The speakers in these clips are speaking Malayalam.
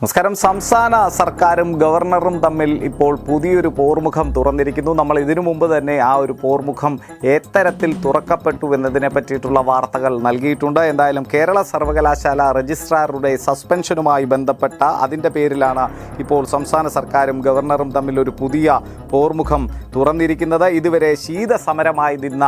നമസ്കാരം. സംസ്ഥാന സർക്കാരും ഗവർണറും തമ്മിൽ ഇപ്പോൾ പുതിയൊരു പോർമുഖം തുറന്നിരിക്കുന്നു. നമ്മൾ ഇതിനു മുമ്പ് തന്നെ ആ ഒരു പോർമുഖം എത്തരത്തിൽ തുറക്കപ്പെട്ടു എന്നതിനെ പറ്റിയിട്ടുള്ള വാർത്തകൾ നൽകിയിട്ടുണ്ട്. എന്തായാലും കേരള സർവകലാശാല രജിസ്ട്രാറുടെ സസ്പെൻഷനുമായി ബന്ധപ്പെട്ട അതിന്റെ പേരിലാണ് ഇപ്പോൾ സംസ്ഥാന സർക്കാരും ഗവർണറും തമ്മിൽ ഒരു പുതിയ പോർമുഖം തുറന്നിരിക്കുന്നത്. ഇതുവരെ ശീതസമരമായി നിന്ന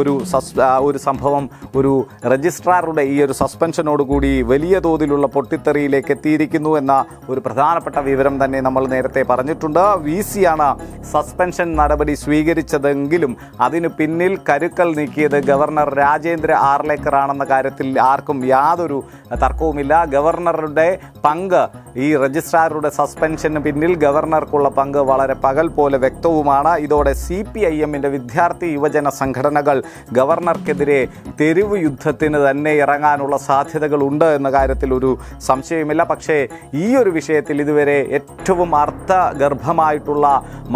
ഒരു സസ് ഒരു സംഭവം ഒരു രജിസ്ട്രാറുടെ ഈ ഒരു സസ്പെൻഷനോടുകൂടി വലിയ തോതിലുള്ള പൊട്ടിത്തെറിയിലേക്ക് എത്തിയിരിക്കുന്നു എന്ന ഒരു പ്രധാനപ്പെട്ട വിവരം തന്നെ നമ്മൾ നേരത്തെ പറഞ്ഞിട്ടുണ്ട്. വി സിയാണ് സസ്പെൻഷൻ നടപടി സ്വീകരിച്ചതെങ്കിലും അതിനു പിന്നിൽ കരുക്കൾ നീക്കിയത് ഗവർണർ രാജേന്ദ്ര ആർലേക്കർ ആണെന്ന കാര്യത്തിൽ ആർക്കും യാതൊരു തർക്കവുമില്ല. ഗവർണറുടെ പങ്ക് ഈ രജിസ്ട്രാറുടെ സസ്പെൻഷന് പിന്നിൽ ഗവർണർക്കുള്ള പങ്ക് വളരെ പകൽ പോലെ വ്യക്തവുമാണ്. ഇതോടെ സി പി ഐ എമ്മിന്റെ വിദ്യാർത്ഥി യുവജന സംഘടനകൾ ഗവർണർക്കെതിരെ തെരുവ് യുദ്ധത്തിന് തന്നെ ഇറങ്ങാനുള്ള സാധ്യതകളുണ്ട് എന്ന കാര്യത്തിൽ ഒരു സംശയമില്ല പക്ഷേ ഈ ഒരു വിഷയത്തിൽ ഇതുവരെ ഏറ്റവും അർത്ഥഗർഭമായിട്ടുള്ള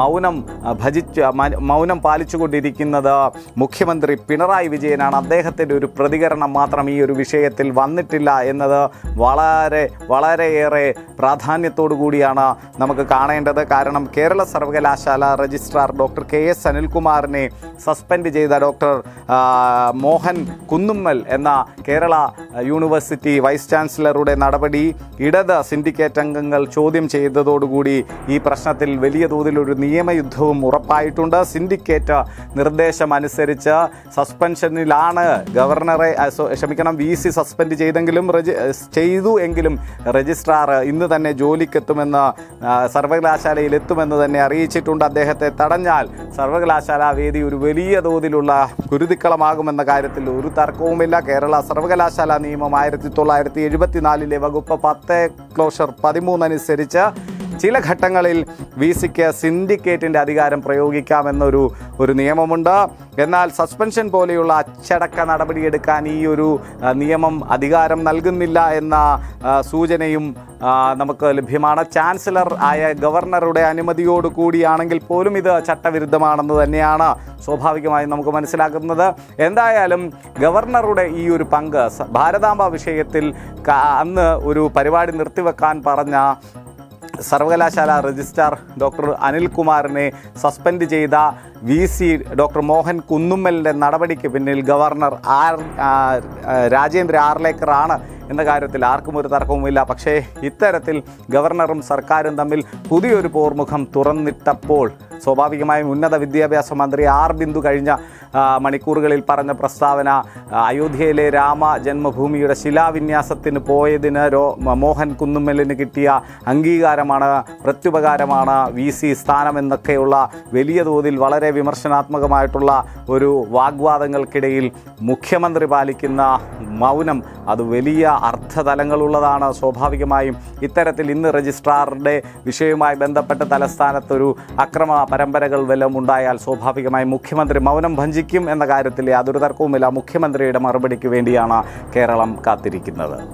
മൗനം ഭജിച്ച് മൗനം പാലിച്ചുകൊണ്ടിരിക്കുന്നത് മുഖ്യമന്ത്രി പിണറായി വിജയനാണ്. അദ്ദേഹത്തിന്റെ ഒരു പ്രതികരണം മാത്രം ഈ ഒരു വിഷയത്തിൽ വന്നിട്ടില്ല എന്നത് വളരെ വളരെയേറെ പ്രാധാന്യത്തോടു കൂടിയാണ് നമുക്ക് കാണേണ്ടത്. കാരണം കേരള സർവകലാശാല രജിസ്ട്രാർ ഡോക്ടർ കെ എസ് അനിൽകുമാറിനെ സസ്പെൻഡ് ചെയ്ത ഡോക്ടർ മോഹൻ കുന്നുമ്മൽ എന്ന കേരള യൂണിവേഴ്സിറ്റി വൈസ് ചാൻസലറുടെ നടപടി ഇടത് സിൻഡിക്കേറ്റ് അംഗങ്ങൾ ചോദ്യം ചെയ്തതോടുകൂടി ഈ പ്രശ്നത്തിൽ വലിയ തോതിൽ ഒരു നിയമയുദ്ധവും ഉറപ്പായിട്ടുണ്ട്. സിൻഡിക്കേറ്റ് നിർദ്ദേശം അനുസരിച്ച് സസ്പെൻഷനിലാണ് ഗവർണറെ ക്ഷമിക്കണം വി സി സസ്പെൻഡ് ചെയ്തെങ്കിലും ചെയ്തു എങ്കിലും രജിസ്ട്രാർ ഇന്ന് തന്നെ ജോലിക്കെത്തുമെന്ന് സർവകലാശാലയിൽ എത്തുമെന്ന് തന്നെ അറിയിച്ചിട്ടുണ്ട്. അദ്ദേഹത്തെ തടഞ്ഞാൽ സർവകലാശാല വേദി ഒരു വലിയ തോതിലുള്ള കുരുതിക്കളമാകുമെന്ന കാര്യത്തിൽ ഒരു തർക്കവുമില്ല. കേരള സർവകലാശാല നിയമം ആയിരത്തി തൊള്ളായിരത്തി എഴുപത്തിനാലിലെ വകുപ്പ് പത്ത് ക്ലോഷർ പതിമൂന്ന് അനുസരിച്ച് ചില ഘട്ടങ്ങളിൽ വി സിക്ക് സിൻഡിക്കേറ്റിന്റെ അധികാരം പ്രയോഗിക്കാമെന്നൊരു ഒരു നിയമമുണ്ട്. എന്നാൽ സസ്പെൻഷൻ പോലെയുള്ള അച്ചടക്ക നടപടിയെടുക്കാൻ ഈ ഒരു നിയമം അധികാരം നൽകുന്നില്ല എന്ന സൂചനയും നമുക്ക് ലഭ്യമാണ്. ചാൻസലർ ആയ ഗവർണറുടെ അനുമതിയോട് കൂടിയാണെങ്കിൽ പോലും ഇത് ചട്ടവിരുദ്ധമാണെന്ന് തന്നെയാണ് സ്വാഭാവികമായും നമുക്ക് മനസ്സിലാക്കുന്നത് എന്തായാലും ഗവർണറുടെ ഈ ഒരു പങ്ക് ഭാരതാംബ വിഷയത്തിൽ അന്ന് ഒരു പരിപാടി നിർത്തിവെക്കാൻ പറഞ്ഞ സർവകലാശാല രജിസ്ട്രാർ ഡോക്ടർ അനിൽകുമാറിനെ സസ്പെൻഡ് ചെയ്ത വി സി ഡോക്ടർ മോഹൻ കുന്നുമ്മലിന്റെ നടപടിക്ക് പിന്നിൽ ഗവർണർ ആർ രാജേന്ദ്ര ആർലേക്കറാണ് എന്ന കാര്യത്തിൽ ആർക്കും ഒരു തർക്കവുമില്ല. പക്ഷേ ഇത്തരത്തിൽ ഗവർണറും സർക്കാരും തമ്മിൽ പുതിയൊരു പോർമുഖം തുറന്നിട്ടപ്പോൾ സ്വാഭാവികമായും ഉന്നത വിദ്യാഭ്യാസ മന്ത്രി ആർ ബിന്ദു കഴിഞ്ഞ മണിക്കൂറുകളിൽ പറഞ്ഞ പ്രസ്താവന അയോധ്യയിലെ രാമ ജന്മഭൂമിയുടെ ശിലാവിന്യാസത്തിന് പോയതിന് രോ മോഹൻ കുന്നുമ്മലിന് കിട്ടിയ അംഗീകാരമാണ് പ്രത്യുപകാരമാണ് വി സി സ്ഥാനമെന്നൊക്കെയുള്ള വലിയ തോതിൽ വളരെ വിമർശനാത്മകമായിട്ടുള്ള ഒരു വാഗ്വാദങ്ങൾക്കിടയിൽ മുഖ്യമന്ത്രി പാലിക്കുന്ന മൗനം. അത് വലിയ അർത്ഥതലങ്ങളുള്ളതാണ് സ്വാഭാവികമായും ഇത്തരത്തിൽ ഇന്ന് രജിസ്ട്രാറുടെ വിഷയവുമായി ബന്ധപ്പെട്ട് തലസ്ഥാനത്തൊരു അക്രമ പരമ്പരകൾ വല്ലതും ഉണ്ടായാൽ സ്വാഭാവികമായും മുഖ്യമന്ത്രി മൗനം ഭഞ്ചിക്കും എന്ന കാര്യത്തിൽ യാതൊരു തർക്കവുമില്ല. മുഖ്യമന്ത്രിയുടെ മറുപടിക്ക് വേണ്ടിയാണ് കേരളം കാത്തിരിക്കുന്നത്.